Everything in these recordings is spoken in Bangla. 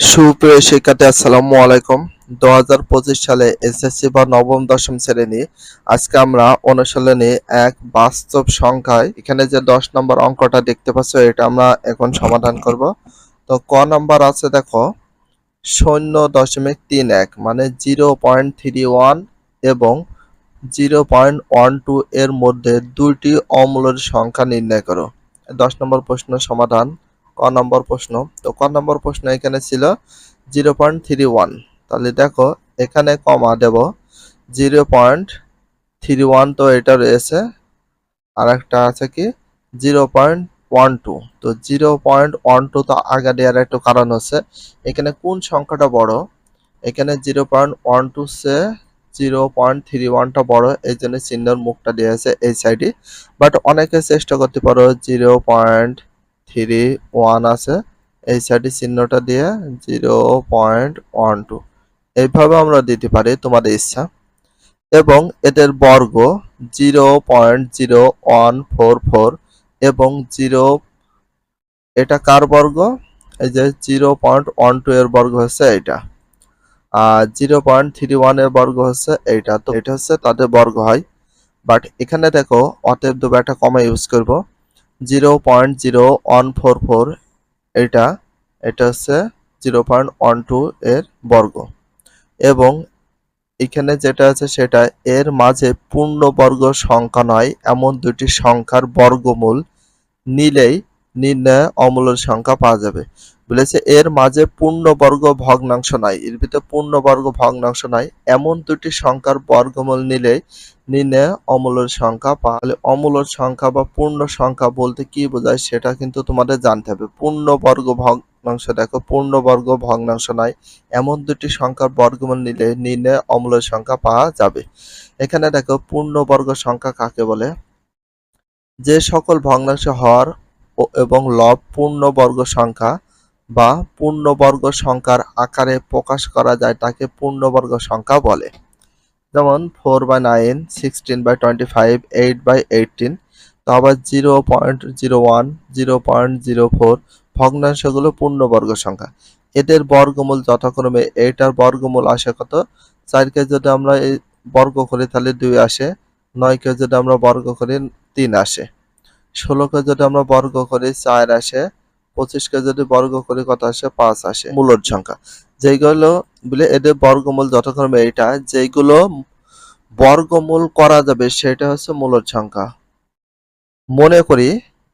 সুপ্রিয় শিক্ষার্থী, আসসালামু আলাইকুম। দু হাজার পঁচিশ সালে এসএসসি বা নবম, দশম শ্রেণি, আজকে আমরা অনুশীলনী এক বাস্তব সংখ্যায়, এখানে যে দশ নম্বর অঙ্কটা দেখতে পাচ্ছ, এটা আমরা এখন সমাধান করব। তো ক নাম্বার আছে দেখো, শূন্য দশমিক তিন এক মানে জিরো পয়েন্ট থ্রি ওয়ান এবং জিরো পয়েন্ট ওয়ান টু এর মধ্যে দুইটি অমূলের সংখ্যা নির্ণয় করো। দশ নম্বর প্রশ্ন সমাধান। ক নম্বর প্রশ্ন। তো ক নম্বর প্রশ্ন এখানে ছিল জিরো পয়েন্ট থ্রি ওয়ান তাহলে দেখো, এখানে কমা দেব। জিরো পয়েন্ট থ্রি ওয়ান তো এটা রয়েছে। আর একটা আছে কি? জিরো পয়েন্ট ওয়ান টু তো জিরো পয়েন্ট ওয়ান টু তো আগে দেওয়ার একটু কারণ হচ্ছে এখানে কোন সংখ্যাটা বড়? এখানে জিরো পয়েন্ট ওয়ান টু সে জিরো পয়েন্ট থ্রি ওয়ানটা বড়। এই জন্য চিহ্নের মুখটা দেওয়া আছে এই সাইডে বাট অনেকে চেষ্টা করতে পারো জিরো পয়েন্ট থ্রি ওয়ান আছে, এই সাইডে চিহ্নটা দিয়ে জিরো পয়েন্ট ওয়ান টু। এইভাবে আমরা দিতে পারি তোমাদের ইচ্ছা। এবং এদের বর্গ zero point zero one four four এবং জিরো, এটা কার বর্গ? এই যে জিরো পয়েন্ট ওয়ান টু এর বর্গ হচ্ছে এইটা। আর জিরো পয়েন্ট থ্রি ওয়ানের বর্গ হচ্ছে এইটা। তো এটা হচ্ছে তাদের বর্গ হয়। বাট এখানে দেখো, অতএব দুবার একটা কমা ইউজ করব। Zero point zero one four four, এটা এটা হচ্ছে জিরো পয়েন্ট ওয়ান টু এর বর্গ। এবং এখানে যেটা আছে সেটা এর মাঝে পূর্ণবর্গ সংখ্যা নয়, এমন দুটি সংখ্যার বর্গমূল নিলেই নির্ণয় অমূলের সংখ্যা পাওয়া যাবে। বলেছে, এর মাঝে পূর্ণবর্গ ভগ্নাংশ নাই। এর ভিতরে পূর্ণবর্গ ভগ্নাংশ নাই। এমন দুটি সংখ্যার বর্গমূল নিলে নির্ণয় অমূলের সংখ্যা পাওয়া অমূলের সংখ্যা বা পূর্ণ সংখ্যা বলতে কি বোঝায় সেটা কিন্তু তোমাদের জানতে হবে। পূর্ণবর্গ ভগ্নাংশ, দেখো, পূর্ণবর্গ ভগ্নাংশ নাই। এমন দুটি সংখ্যার বর্গমূল নিলে নির্ণয় অমূলের সংখ্যা পাওয়া যাবে। এখানে দেখো, পূর্ণবর্গ সংখ্যা কাকে বলে? যে সকল ভগ্নাংশ হর এবং লব পূর্ণবর্গ সংখ্যা বা পূর্ণবর্গ সংখ্যার আকারে প্রকাশ করা যায় তাকে পূর্ণবর্গ সংখ্যা বলে। যেমন four by nine, sixteen by twenty five eight by eighteen, তো আবার zero point zero one, zero point zero four, ভগ্নাংশগুলো পূর্ণবর্গ সংখ্যা। এদের বর্গমূল যথাক্রমে এইটার বর্গমূল আসে কত? চারকে যদি আমরা এই বর্গ করি তাহলে দুই আসে, নয়কে যদি আমরা বর্গ করি তিন আসে। ষোলোকে যদি আমরা বর্গ করি চার আসে পঁচিশকে যদি বর্গ করি, কত আসে? পাঁচ আসে। মূলদ সংখ্যা। যেগুলো বলে এদের বর্গমূল যথাক্রমে এইটা যেগুলো বর্গমূল করা যাবে, সেটা হচ্ছে মূলদ সংখ্যা। মনে করি,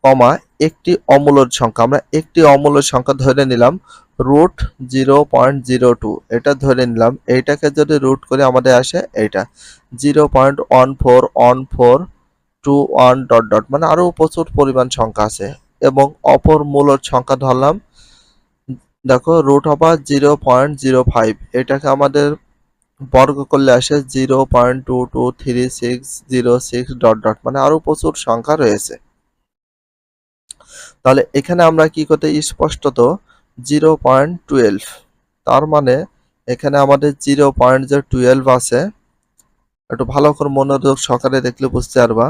কমা একটি অমূলদ সংখ্যা। আমরা একটি অমূলদ সংখ্যা ধরে নিলাম, root zero point zero two. এটা ধরে নিলাম, এইটাকে যদি রুট করে, আমাদের আসে এইটা। Zero point one four one four two one dot dot. মানে আরও প্রচুর পরিমাণ সংখ্যা আছে। এবং অপর মূলদ সংখ্যা ধরলাম, দেখো root over zero point zero five এটাকে আমাদের বর্গ করলে আসে zero point two two three six zero six dot dot মানে আরও প্রচুর সংখ্যা রয়েছে। তাহলে এখানে আমরা কি করতে, স্পষ্টত জিরো পয়েন্ট টুয়েলভ তার মানে এখানে আমাদের জিরো পয়েন্ট যে টুয়েলভ আছে। একটু ভালো করে মনোযোগ সহকারে দেখলে বুঝতে পারবা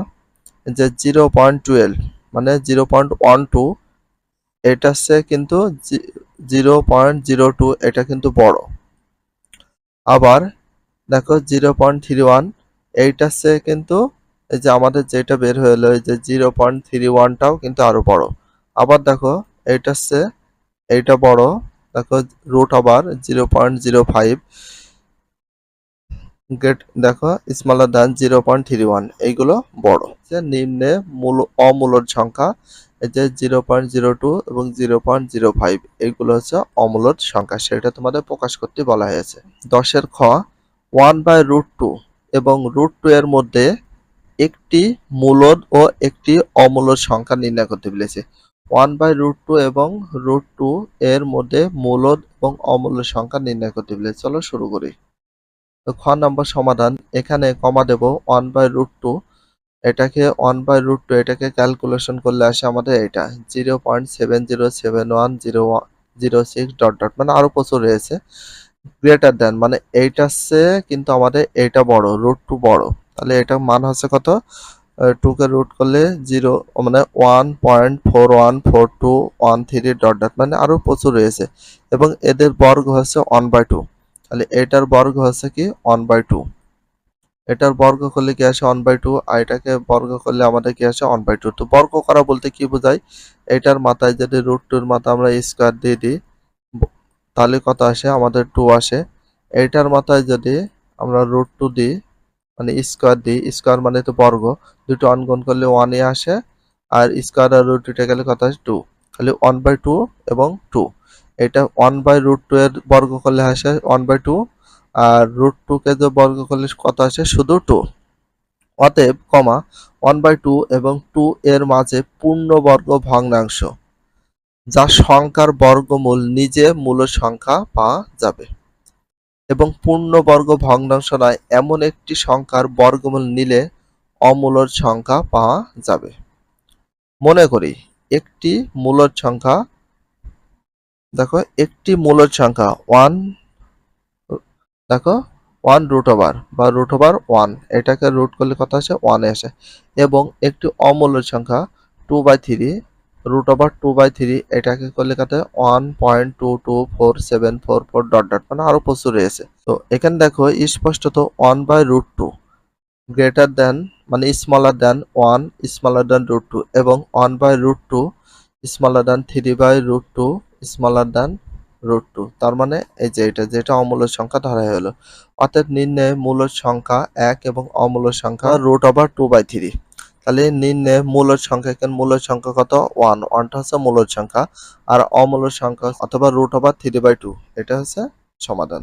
যে জিরো পয়েন্ট টুয়েলভ মানে জিরো পয়েন্ট ওয়ান টু এটা হচ্ছে কিন্তু জিরো পয়েন্ট জিরো টু এটা কিন্তু বড়। আবার দেখো জিরো পয়েন্ট থ্রি ওয়ান এইটা হচ্ছে কিন্তু এই যে আমাদের যেটা বের হয়ে এই যে জিরো পয়েন্ট থ্রি ওয়ানটাও কিন্তু আরও বড়। আবার দেখো এইটা হচ্ছে, এইটা বড়, দেখো রুট আবার zero point zero five get দেখো smaller than zero point three one এইগুলো বড়। যে নিম্নে মূল অমূলদ সংখ্যা, এই যে জিরো পয়েন্ট জিরো টু এবং জিরো পয়েন্ট জিরো ফাইভ এইগুলো হচ্ছে অমূলদ সংখ্যা, সেটা তোমাদের প্রকাশ করতে বলা হয়েছে। দশের খ ওয়ান বাই রুট টু এবং রুট টু এর মধ্যে একটি মূলদ ও একটি অমূলদ সংখ্যা নির্ণয় করতে বলেছে। ওয়ান বাই রুট টু এবং রুট টু এর মধ্যে মূলদ এবং অমূলদ সংখ্যা নির্ণয় করতে বলেছে। চলো শুরু করি। তো খ নম্বর সমাধান, এখানে কমা দেব ওয়ান বাই রুট টু এটাকে ওয়ান বাই রুট টু এটাকে ক্যালকুলেশন করলে আসে আমাদের এটা zero point seven zero seven one zero zero six dot dot মানে আরও প্রচুর রয়েছে। গ্রেটার দেন মানে এইটা হচ্ছে কিন্তু আমাদের এইটা বড় রুট টু বড়। তাহলে এটা মান হচ্ছে কত? টুকে রুট করলে জিরো মানে one point four one four two one three dot dot মানে আরও প্রচুর রয়েছে। এবং এদের বর্গ হচ্ছে ওয়ান বাই টু তাহলে এটার বর্গ হচ্ছে কি ওয়ান বাই টু এটার বর্গ করলে কি আসে ওয়ান বাই টু আর এটাকে বর্গ করলে আমাদের কি আসে ওয়ান বাই টু তো বর্গ করা বলতে কি বোঝায়? এটার মাথায় যদি রুট টুর মাথা আমরা স্কোয়ার দিয়ে দিই, তাহলে কত আসে? আমাদের টু আসে। এইটার মাথায় যদি আমরা রুট টু দিই মানে স্কোয়ার দিই স্কোয়ার মানে তো বর্গ, দুটো অন গুণ করলে ওয়ানে আসে, আর স্কোয়ার আর রুট উঠে গেলে কত আসে? টু তাহলে ওয়ান বাই টু এবং টু এটা ওয়ান বাই রুট টু এর বর্গ করলে আসে ওয়ান বাই টু আর রুট টু কে যে বর্গ করলে কত আসে? শুধু টু অতএব, কমা ওয়ান বাই টু এবং টু এর মাঝে পূর্ণবর্গ ভগ্নাংশ, যা সংখ্যার বর্গমূল নিজে মূল সংখ্যা পাওয়া যাবে। এবং পূর্ণবর্গ ভগ্নাংশ নয়, এমন একটি সংখ্যার বর্গমূল নিলে অমূলর সংখ্যা পাওয়া যাবে। মনে করি একটি মূলদ সংখ্যা। দেখো, একটি মূলদ সংখ্যা ওয়ান দেখো ওয়ান রুট ওভার বা রুট ওভার ওয়ান এটাকে রুট করলে কত আসে? ওয়ানে আসে। এবং একটি অমূলদ সংখ্যা two by three root over two by three এটাকে করলে কত one point two two four seven four four dot dot মানে আরও প্রচুর রয়েছে। তো এখানে দেখো, স্পষ্টত one by root two greater than মানে smaller than one smaller than root two এবং one by root two smaller than three by root two smaller than root two তার মানে এই যে এটা, যেটা অমূল্য সংখ্যা ধরা হলো। অর্থাৎ নির্ণয় মূল সংখ্যা এক এবং অমূল্য সংখ্যা root over two by three তাহলে নির্ণয় মূল সংখ্যা এখানে মূল সংখ্যা কত? ওয়ান ওয়ানটা হচ্ছে মূল সংখ্যা, আর অমূল্য সংখ্যা অথবা root over three by two এটা হচ্ছে সমাধান।